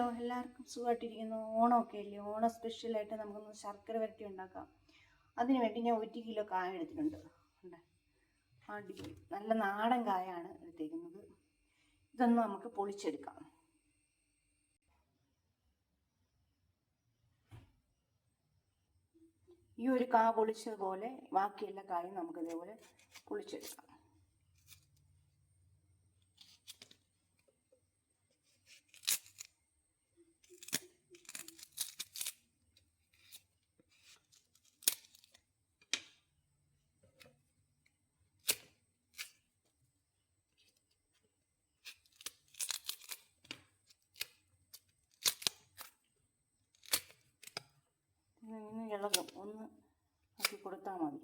Hello എല്ലാവർക്കും സുഖമായിട്ടിരിക്കുന്നു. ഓണമൊക്കെ അല്ലേ ഓണം സ്പെഷ്യലായിട്ട് നമുക്കൊന്ന് ശർക്കര വരട്ടി ഉണ്ടാക്കാം. അതിന് വേണ്ടി ഞാൻ ഒരു കിലോ കായ എടുത്തിട്ടുണ്ട്. അടിപൊളി. നല്ല നാടൻ കായാണ് എടുത്തേക്കുന്നത്. ഇതൊന്ന് നമുക്ക് പൊളിച്ചെടുക്കാം. ഈ ഒരു കാ പൊളിച്ചതുപോലെ ബാക്കി എല്ലാ കായും നമുക്ക് ഇതേപോലെ പൊളിച്ചെടുക്കാം ഇന്ന് ഇളകും ഒന്ന് ആക്കി കൊടുത്താൽ മതി.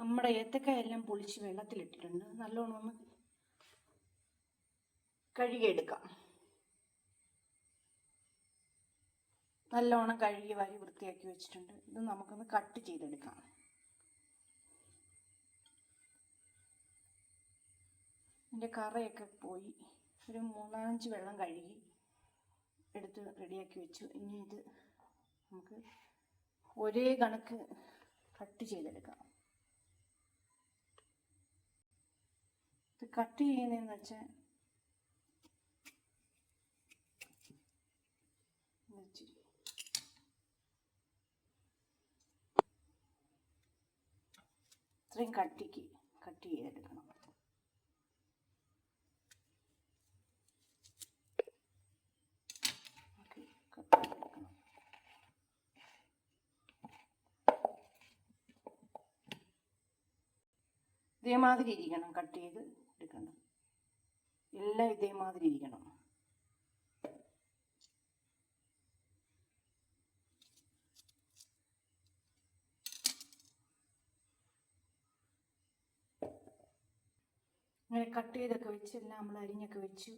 നമ്മുടെ ഏത്തക്കായെല്ലാം പൊളിച്ച് വെള്ളത്തിലിട്ടിട്ടുണ്ട്. നല്ലോണം ഒന്ന് കഴുകിയെടുക്കാം. നല്ലോണം കഴുകി വാരി വൃത്തിയാക്കി വെച്ചിട്ടുണ്ട്. ഇത് നമുക്കൊന്ന് കട്ട് ചെയ്തെടുക്കാം. ഇതിന്റെ കറയൊക്കെ പോയി. ഒരു മൂന്നാലഞ്ച് വെള്ളം കഴുകി എടുത്ത് റെഡിയാക്കി വെച്ചു. ഇനി ഇത് നമുക്ക് ഒരേ കണക്ക് കട്ട് ചെയ്തെടുക്കാം. ഇത് കട്ട് ചെയ്യുന്നതെന്ന് വെച്ചാൽ ഇത്രയും കട്ടിക്ക് കട്ട് ചെയ്തെടുക്കണം ഇതേമാതിരി ഇരിക്കണം കട്ട് ചെയ്ത് എടുക്കണം. എല്ലാം ഇതേമാതിരി ഇരിക്കണം. അങ്ങനെ കട്ട് ചെയ്തൊക്കെ വെച്ച് എല്ലാം നമ്മൾ അരിഞ്ഞൊക്കെ വെച്ചു.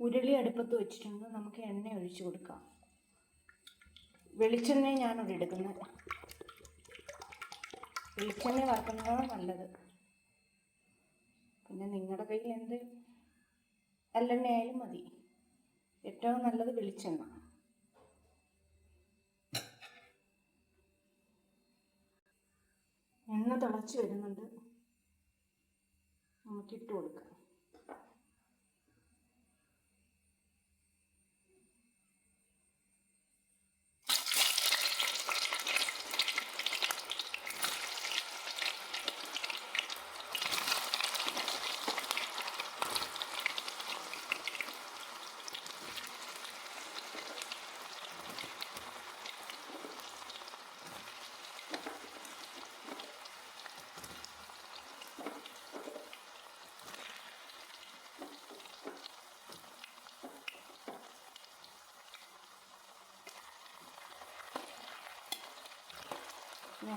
ഉരുളി അടുപ്പത്ത് വെച്ചിട്ടുണ്ട്. നമുക്ക് എണ്ണ ഒഴിച്ചു കൊടുക്കാം. വെളിച്ചെണ്ണ ഞാനിവിടെ എടുക്കുന്നത്. വെളിച്ചെണ്ണ വറക്കുന്നതാണ് നല്ലത്. പിന്നെ നിങ്ങളുടെ കയ്യിൽ എന്ത് അല്ലെണ്ണ ആയാലും മതി. ഏറ്റവും നല്ലത് വെളിച്ചെണ്ണ. എണ്ണ തിളച്ച് വരുന്നുണ്ട്. നമുക്ക് ഇട്ട് കൊടുക്കാം.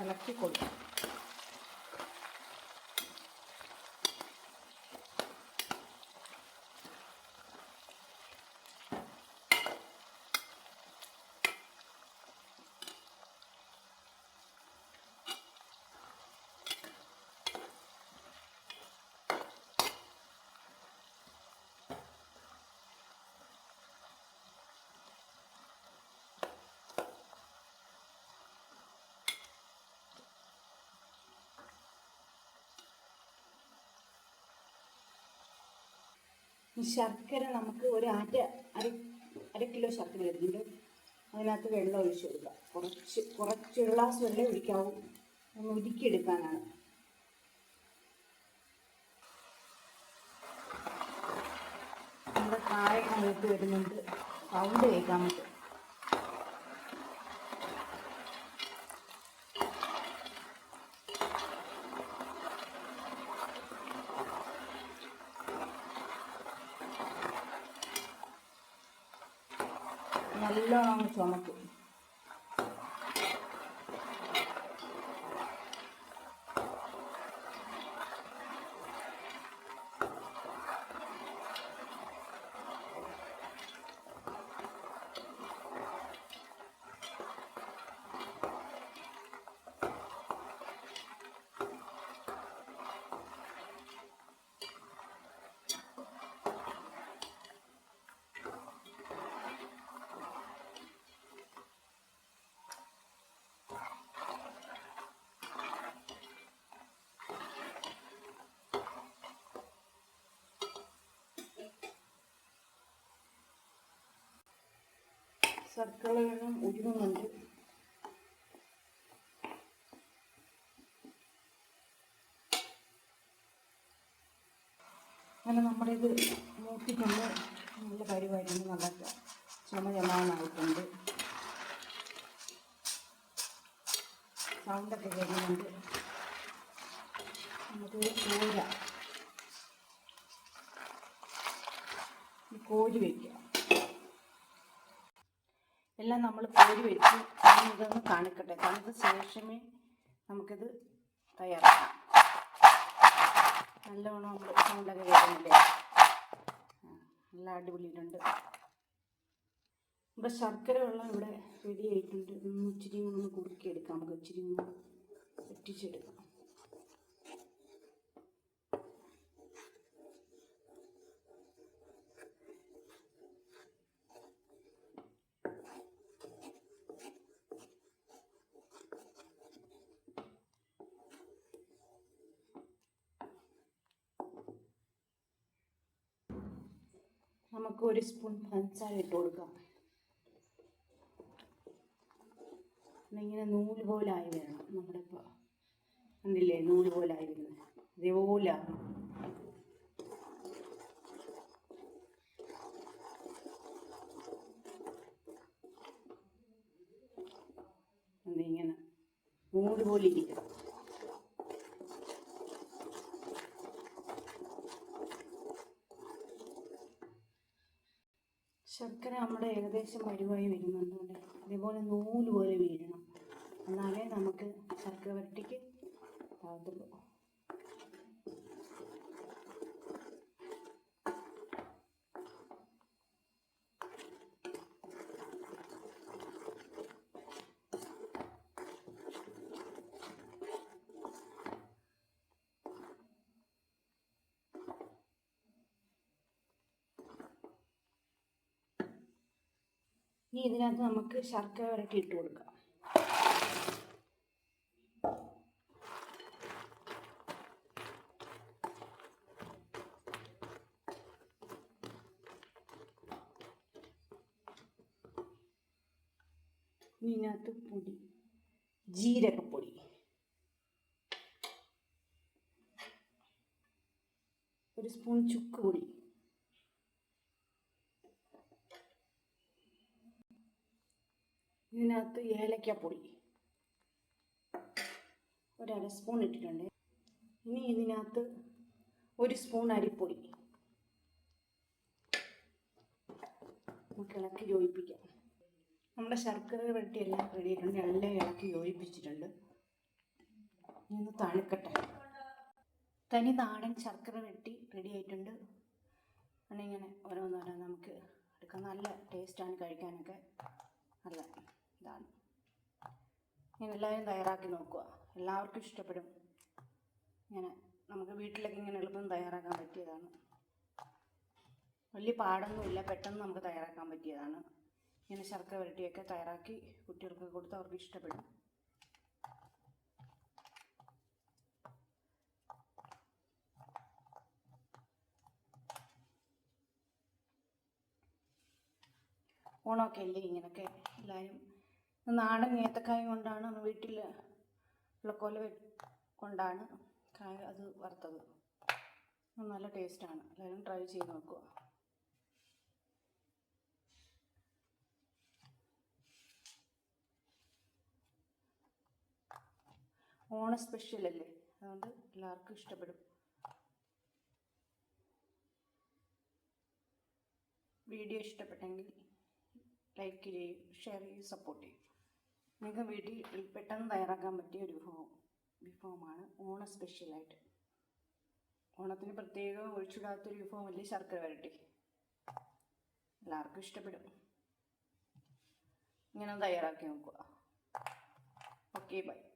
ഇളക്കി കൊടുക്കാം. ശർക്കര നമുക്ക് ഒരു അര അര അര കിലോ ശർക്കര എടുത്തിട്ട് അതിനകത്ത് വെള്ളം ഒഴിച്ചു കൊടുക്കുക കുറച്ച് കുറച്ച് ഒരു ഗ്ലാസ് വെള്ളം ഒഴിക്കാവും. ഒന്ന് ഉരുക്കിയെടുക്കാനാണ്. നമ്മുടെ കായ മൂത്ത് വരുന്നുണ്ട്. സൗണ്ട് കേൾക്കാൻ പറ്റും. നല്ലോണം അങ്ങ് ചുമക്കും ശർക്കര ഉരുങ്ങുന്നുണ്ട് അങ്ങനെ നമ്മളിത് മൂട്ടിക്കൊണ്ട് നല്ല പരിപാടിയാണ് നല്ല ചുമ ചമാനായിട്ടുണ്ട് സൗണ്ടൊക്കെ കഴിയുന്നുണ്ട് നമുക്കൊരു കോര. ഈ കോരി വയ്ക്കുക എല്ലാം നമ്മൾ കോരി വെച്ച് ഇതൊന്ന് തണുക്കട്ടെ തണുത്ത ശേഷമേ നമുക്കിത് തയ്യാറാക്കാം. നല്ലവണ്ണം നമ്മൾ സൗണ്ടൊക്കെ കേൾക്കുന്നില്ലേ നല്ല അടിപൊളിയിട്ടുണ്ട്. ഇവിടെ ശർക്കര വെള്ളം ഇവിടെ റെഡി ആയിട്ടുണ്ട്. ഇതൊന്ന് ഇച്ചിരി ഒന്ന് കുറുക്കിയെടുക്കാം. നമുക്ക് ഇച്ചിരി ഒന്ന് നമുക്ക് ഒരു സ്പൂൺ പഞ്ചസാര ഇട്ട് കൊടുക്കാം. ഇങ്ങനെ നൂൽ പോലായി വരണം നമ്മുടെ ഇപ്പോൾ കണ്ടില്ലേ? നൂൽ പോലായി വരുന്നത്. ഇതേപോലെ. അതിങ്ങനെ നൂൽ പോലെ ഇരിക്കണം ശർക്കര നമ്മുടെ ഏകദേശം വരുവായി വരുന്നുണ്ട്. ഇതേപോലെ നൂൽ പോലെ വീഴണം എന്നാലേ നമുക്ക് ശർക്കര വരട്ടിക്ക് ആകത്തുള്ളൂ ഇനി ഇതിനകത്ത് നമുക്ക് ശർക്കര വരട്ടി ഇട്ട് കൊടുക്കാം. ഇതിനകത്ത് പൊടി ജീരകപ്പൊടി. ഒരു സ്പൂൺ ചുക്ക് പൊടി. ഇതിനകത്ത് ഏലക്കാപ്പൊടി. ഒരു അര സ്പൂൺ ഇട്ടിട്ടുണ്ട്. ഇനി ഇതിനകത്ത് ഒരു സ്പൂൺ അരിപ്പൊടി. നമുക്ക് ഇളക്കി യോജിപ്പിക്കാം. നമ്മുടെ ശർക്കര വെട്ടി എല്ലാം റെഡിയായിട്ടുണ്ട് എല്ലാം ഇളക്കി യോജിപ്പിച്ചിട്ടുണ്ട്. ഇനി ഒന്ന് തണുക്കട്ടെ. തനി നാടൻ ശർക്കര വെട്ടി റെഡി ആയിട്ടുണ്ട്. ഇങ്ങനെ ഓരോന്നോരോ നമുക്ക് എടുക്കാം. നല്ല ടേസ്റ്റാണ് കഴിക്കാനൊക്കെ. നല്ല ഇതാണ്. ഞാൻ എല്ലാവരും തയ്യാറാക്കി നോക്കുക. എല്ലാവർക്കും ഇഷ്ടപ്പെടും. ഇങ്ങനെ നമുക്ക് വീട്ടിലൊക്കെ ഇങ്ങനെ എളുപ്പം തയ്യാറാക്കാൻ പറ്റിയതാണ്. വലിയ പാടൊന്നുമില്ല പെട്ടെന്ന് നമുക്ക് തയ്യാറാക്കാൻ പറ്റിയതാണ്. ഇങ്ങനെ ശർക്കര വരട്ടിയൊക്കെ തയ്യാറാക്കി കുട്ടികൾക്ക് കൊടുത്ത് അവർക്ക് ഇഷ്ടപ്പെടും. ഓണമൊക്കെ അല്ലേ? ഇങ്ങനെയൊക്കെ എല്ലാവരും നാടൻ ഏത്തക്കായ കൊണ്ടാണ് വീട്ടിൽ ഉള്ള കൊല കൊണ്ടാണ് കായ അത് വറുത്തത്. നല്ല ടേസ്റ്റാണ് എല്ലാവരും ട്രൈ ചെയ്ത് നോക്കുക. ഓണ സ്പെഷ്യൽ അല്ലേ? അതുകൊണ്ട് എല്ലാവർക്കും ഇഷ്ടപ്പെടും. വീഡിയോ ഇഷ്ടപ്പെട്ടെങ്കിൽ ലൈക്ക് ചെയ്യും ഷെയർ ചെയ്യും സപ്പോർട്ട് ചെയ്യും. നിങ്ങൾക്ക് വീട്ടിൽ പെട്ടെന്ന് തയ്യാറാക്കാൻ പറ്റിയ ഒരു വിഭവം വിഭവമാണ് ഓണ സ്പെഷ്യലായിട്ട് ഓണത്തിന് പ്രത്യേകം ഒഴിച്ചിടാത്തൊരു വിഭവമല്ലേ ശർക്കര വരട്ടി. എല്ലാവർക്കും ഇഷ്ടപ്പെടും. ഇങ്ങനെ തയ്യാറാക്കി നോക്കുക. Okay bye